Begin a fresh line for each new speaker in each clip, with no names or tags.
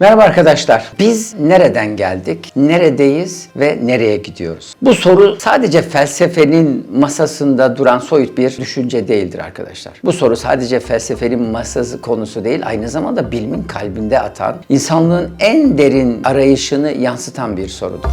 Merhaba arkadaşlar. Biz nereden geldik, neredeyiz ve nereye gidiyoruz? Bu soru sadece felsefenin masasında duran soyut bir düşünce değildir arkadaşlar. Bu soru sadece felsefenin masası konusu değil, aynı zamanda bilimin kalbinde atan, insanlığın en derin arayışını yansıtan bir sorudur.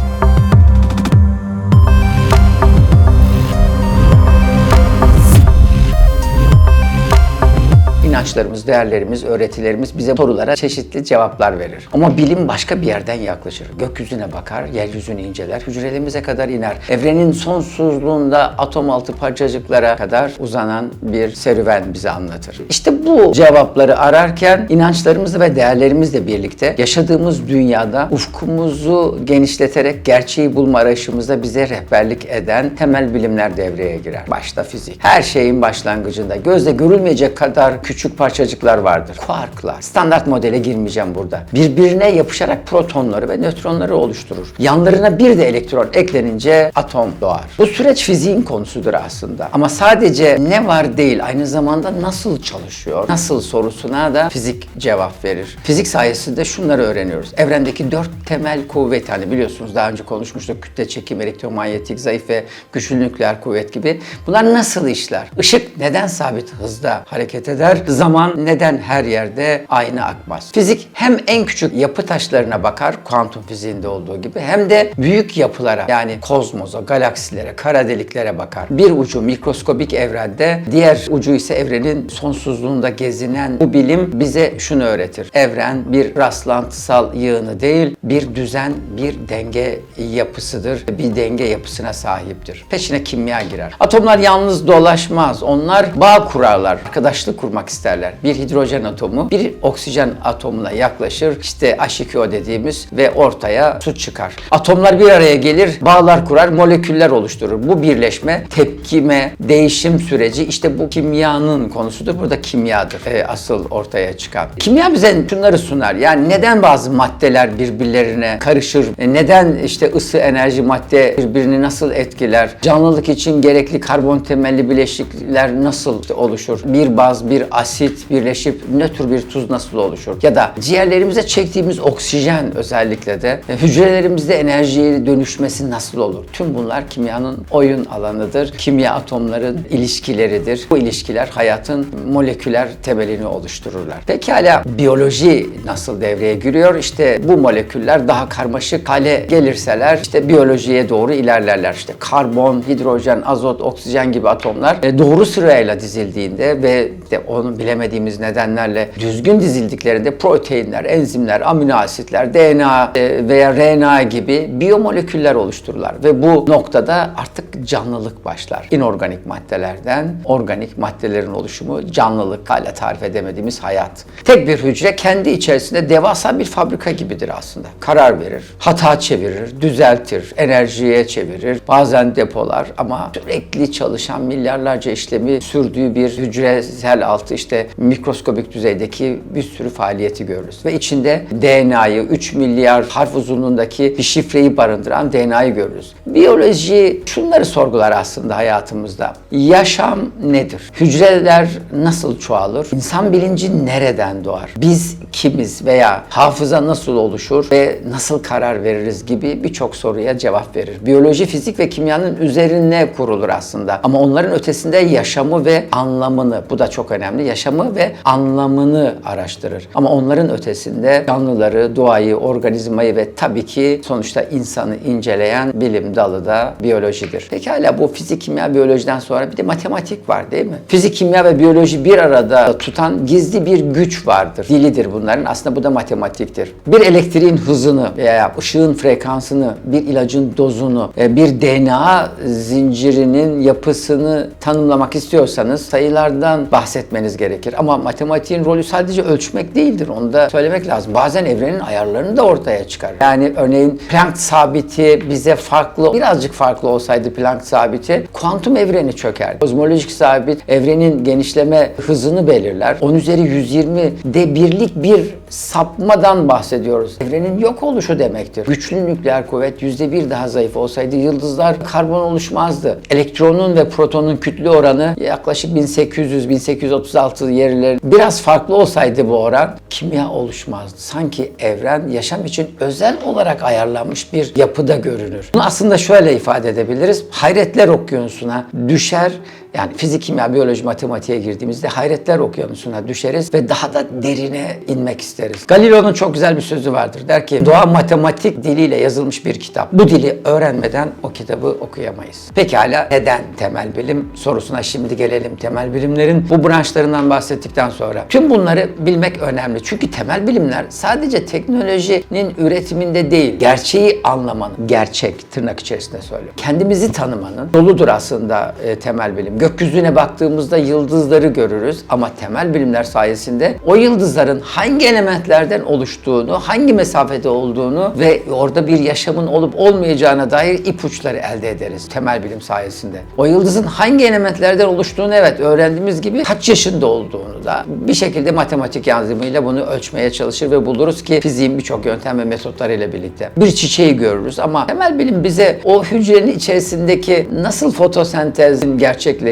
İnançlarımız, değerlerimiz, öğretilerimiz bize sorulara çeşitli cevaplar verir. Ama bilim başka bir yerden yaklaşır. Gökyüzüne bakar, yeryüzünü inceler, hücrelerimize kadar iner. Evrenin sonsuzluğunda atom altı parçacıklara kadar uzanan bir serüven bize anlatır. İşte bu cevapları ararken inançlarımızla ve değerlerimizle birlikte yaşadığımız dünyada ufkumuzu genişleterek gerçeği bulma arayışımızda bize rehberlik eden temel bilimler devreye girer. Başta fizik. Her şeyin başlangıcında gözle görülmeyecek kadar küçük parçacıklar vardır. Kuarklar. Standart modele girmeyeceğim burada. Birbirine yapışarak protonları ve nötronları oluşturur. Yanlarına bir de elektron eklenince atom doğar. Bu süreç fiziğin konusudur aslında. Ama sadece ne var değil, aynı zamanda nasıl çalışıyor, nasıl sorusuna da fizik cevap verir. Fizik sayesinde şunları öğreniyoruz. Evrendeki dört temel kuvvet, hani biliyorsunuz daha önce konuşmuştuk. Kütle çekim, elektromanyetik, zayıf ve güçlü nükleer kuvvet gibi. Bunlar nasıl işler? Işık neden sabit hızda hareket eder? Zaman neden her yerde aynı akmaz? Fizik hem en küçük yapı taşlarına bakar, kuantum fiziğinde olduğu gibi, hem de büyük yapılara yani kozmosa, galaksilere, kara deliklere bakar. Bir ucu mikroskobik evrende, diğer ucu ise evrenin sonsuzluğunda gezinen bu bilim bize şunu öğretir. Evren bir rastlantısal yığını değil, bir düzen, bir denge yapısıdır. Bir denge yapısına sahiptir. Peşine kimya girer. Atomlar yalnız dolaşmaz. Onlar bağ kurarlar. Arkadaşlık kurmak isterler. Bir hidrojen atomu bir oksijen atomuna yaklaşır. İşte H2O dediğimiz ve ortaya su çıkar. Atomlar bir araya gelir, bağlar kurar, moleküller oluşturur. Bu birleşme, tepkime, değişim süreci işte bu kimyanın konusudur. Burada kimyadır e, asıl ortaya çıkan. Kimya bize şunları sunar. Yani neden bazı maddeler birbirlerine karışır? E, Neden işte ısı, enerji, madde birbirini nasıl etkiler? Canlılık için gerekli karbon temelli bileşikler nasıl oluşur? Bir baz, bir asit birleşip nötr bir tuz nasıl oluşur? Ya da ciğerlerimize çektiğimiz oksijen özellikle de e, hücrelerimizde enerjiye dönüşmesi nasıl olur? Tüm bunlar kimyanın oyun alanıdır. Kimya atomların ilişkileridir. Bu ilişkiler hayatın moleküler temelini oluştururlar. Pekala biyoloji nasıl devreye giriyor? İşte bu moleküller daha karmaşık hale gelirseler işte biyolojiye doğru ilerlerler. İşte karbon, hidrojen, azot, oksijen gibi atomlar e, doğru sırayla dizildiğinde ve de onu bilemediğimiz nedenlerle düzgün dizildiklerinde proteinler, enzimler, amino asitler, DNA e, veya RNA gibi biyomoleküller oluştururlar ve bu noktada artık canlılık başlar. İnorganik maddelerden organik maddelerin oluşumu canlılık hala tarif edemediğimiz hayat. Tek bir hücre kendi içerisinde devasa bir fabrika gibidir aslında. Karar verir, hata çevirir, düzeltir, enerjiye çevirir, bazen depolar ama sürekli çalışan milyarlarca işlemi sürdüğü bir hücresel altı işte mikroskobik düzeydeki bir sürü faaliyeti görürüz. Ve içinde DNA'yı 3 milyar harf uzunluğundaki bir şifreyi barındıran DNA'yı görürüz. Biyoloji şunları sorgular aslında hayatımızda. Yaşam nedir? Hücreler nasıl çoğalır? İnsan bilinci nereden doğar? Biz kimiz veya hafıza nasıl oluşur ve nasıl karar veririz gibi birçok soruya cevap verir. Biyoloji, fizik ve kimyanın üzerine kurulur aslında. Ama onların ötesinde yaşamı ve anlamını, bu da çok önemli, yaşamı ve anlamını araştırır. Ama onların ötesinde canlıları, doğayı, organizmayı ve tabii ki sonuçta insanı inceleyen bilim dalı da biyolojidir. Pekala bu fizik, kimya, biyolojiden sonra bir de matematik var değil mi? Fizik, kimya ve biyoloji bir arada tutan gizli bir güç vardır. Dilidir bunların. Aslında bu da matematiktir. Bir elektriğin hızını veya ışığın frekansını, bir ilacın dozunu, e, bir DNA zincirinin yapısını tanımlamak istiyorsanız sayılardan bahsetmeniz gerekir. Ama matematiğin rolü sadece ölçmek değildir. Onu da söylemek lazım. Bazen evrenin ayarlarını da ortaya çıkar. Yani örneğin Planck sabiti bize farklı, birazcık farklı olsaydı Planck sabiti kuantum evreni çöker. Kozmolojik sabit evrenin genişleme hızını belirler. 10 üzeri 120 de birlik bir sapmadan bahsediyoruz. Evrenin yok oluşu demektir. Güçlü nükleer kuvvet %1 daha zayıf olsaydı yıldızlar karbon oluşmazdı. Elektronun ve protonun kütle oranı yaklaşık 1800-1836 orantısı yerleri biraz farklı olsaydı bu oran kimya oluşmazdı. Sanki evren yaşam için özel olarak ayarlanmış bir yapıda görünür. Bunu aslında şöyle ifade edebiliriz. Hayretler okyanusuna düşer yani fizik, kimya, biyoloji, matematiğe girdiğimizde hayretler okyanusuna düşeriz ve daha da derine inmek isteriz. Galileo'nun çok güzel bir sözü vardır. Der ki doğa matematik diliyle yazılmış bir kitap. Bu dili öğrenmeden o kitabı okuyamayız. Pekala neden temel bilim sorusuna şimdi gelelim. Temel bilimlerin bu branşlarından bahsettikten sonra tüm bunları bilmek önemli. Çünkü temel bilimler sadece teknolojinin üretiminde değil, gerçeği anlamanın, gerçek tırnak içerisinde söylüyorum. Kendimizi tanımanın yoludur aslında e, temel bilim. Gökyüzüne baktığımızda yıldızları görürüz ama temel bilimler sayesinde o yıldızların hangi elementlerden oluştuğunu, hangi mesafede olduğunu ve orada bir yaşamın olup olmayacağına dair ipuçları elde ederiz temel bilim sayesinde. O yıldızın hangi elementlerden oluştuğunu evet öğrendiğimiz gibi kaç yaşında olduğunu da bir şekilde matematik yardımıyla bunu ölçmeye çalışır ve buluruz ki fiziğin birçok yöntem ve metotlarıyla birlikte. Bir çiçeği görürüz ama temel bilim bize o hücrenin içerisindeki nasıl fotosentezin gerçekleştiğini,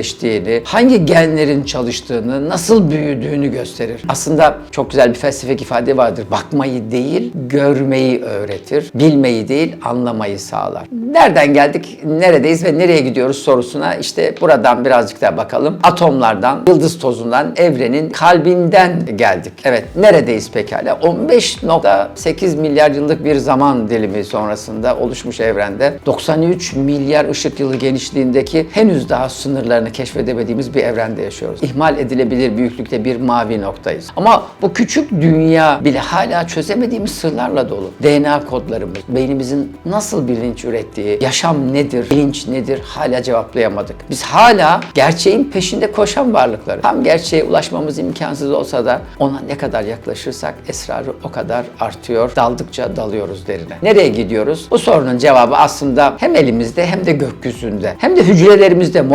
hangi genlerin çalıştığını, nasıl büyüdüğünü gösterir. Aslında çok güzel bir felsefik ifade vardır. Bakmayı değil, görmeyi öğretir. Bilmeyi değil, anlamayı sağlar. Nereden geldik, neredeyiz ve nereye gidiyoruz sorusuna işte buradan birazcık daha bakalım. Atomlardan, yıldız tozundan, evrenin kalbinden geldik. Evet, neredeyiz pekala? 15.8 milyar yıllık bir zaman dilimi sonrasında oluşmuş evrende 93 milyar ışık yılı genişliğindeki henüz daha sınırlarını keşfedemediğimiz bir evrende yaşıyoruz. İhmal edilebilir büyüklükte bir mavi noktayız. Ama bu küçük dünya bile hala çözemediğimiz sırlarla dolu. DNA kodlarımız, beynimizin nasıl bilinç ürettiği, yaşam nedir, bilinç nedir hala cevaplayamadık. Biz hala gerçeğin peşinde koşan varlıkları. Tam gerçeğe ulaşmamız imkansız olsa da ona ne kadar yaklaşırsak esrarı o kadar artıyor. Daldıkça dalıyoruz derine. Nereye gidiyoruz? Bu sorunun cevabı aslında hem elimizde hem de gökyüzünde. Hem de hücrelerimizde,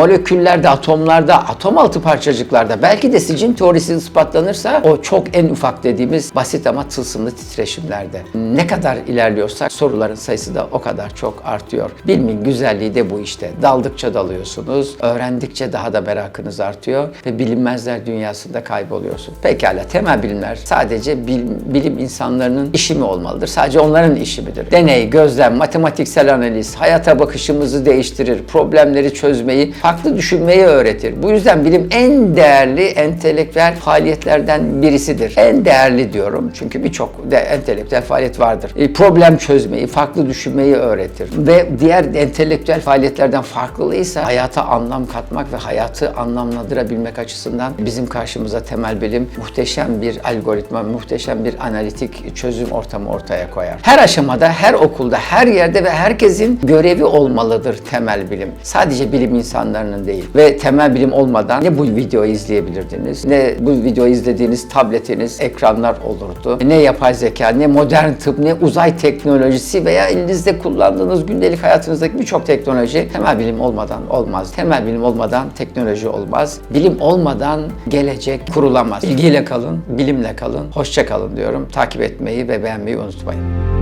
moleküllerde, atomlarda, atom altı parçacıklarda belki de sicin teorisi ispatlanırsa o çok en ufak dediğimiz basit ama tılsımlı titreşimlerde. Ne kadar ilerliyorsak soruların sayısı da o kadar çok artıyor. Bilmin güzelliği de bu işte. Daldıkça dalıyorsunuz, öğrendikçe daha da merakınız artıyor ve bilinmezler dünyasında kayboluyorsun. Pekala temel bilimler sadece bilim, bilim insanlarının işi mi olmalıdır? Sadece onların işi midir? Deney, gözlem, matematiksel analiz, hayata bakışımızı değiştirir, problemleri çözmeyi, farklı düşünmeyi öğretir. Bu yüzden bilim en değerli entelektüel faaliyetlerden birisidir. En değerli diyorum çünkü birçok de entelektüel faaliyet vardır. E, problem çözmeyi, farklı düşünmeyi öğretir. Ve diğer entelektüel faaliyetlerden farklılığıysa hayata anlam katmak ve hayatı anlamlandırabilmek açısından bizim karşımıza temel bilim muhteşem bir algoritma, muhteşem bir analitik çözüm ortamı ortaya koyar. Her aşamada, her okulda, her yerde ve herkesin görevi olmalıdır temel bilim. Sadece bilim insanlarının değil. Ve temel bilim olmadan ne bu videoyu izleyebilirdiniz, ne bu videoyu izlediğiniz tabletiniz, ekranlar olurdu, ne yapay zeka, ne modern tıp, ne uzay teknolojisi veya elinizde kullandığınız gündelik hayatınızdaki birçok teknoloji temel bilim olmadan olmaz. Temel bilim olmadan teknoloji olmaz. Bilim olmadan gelecek kurulamaz. Bilgiyle kalın, bilimle kalın. Hoşça kalın diyorum. Takip etmeyi ve beğenmeyi unutmayın.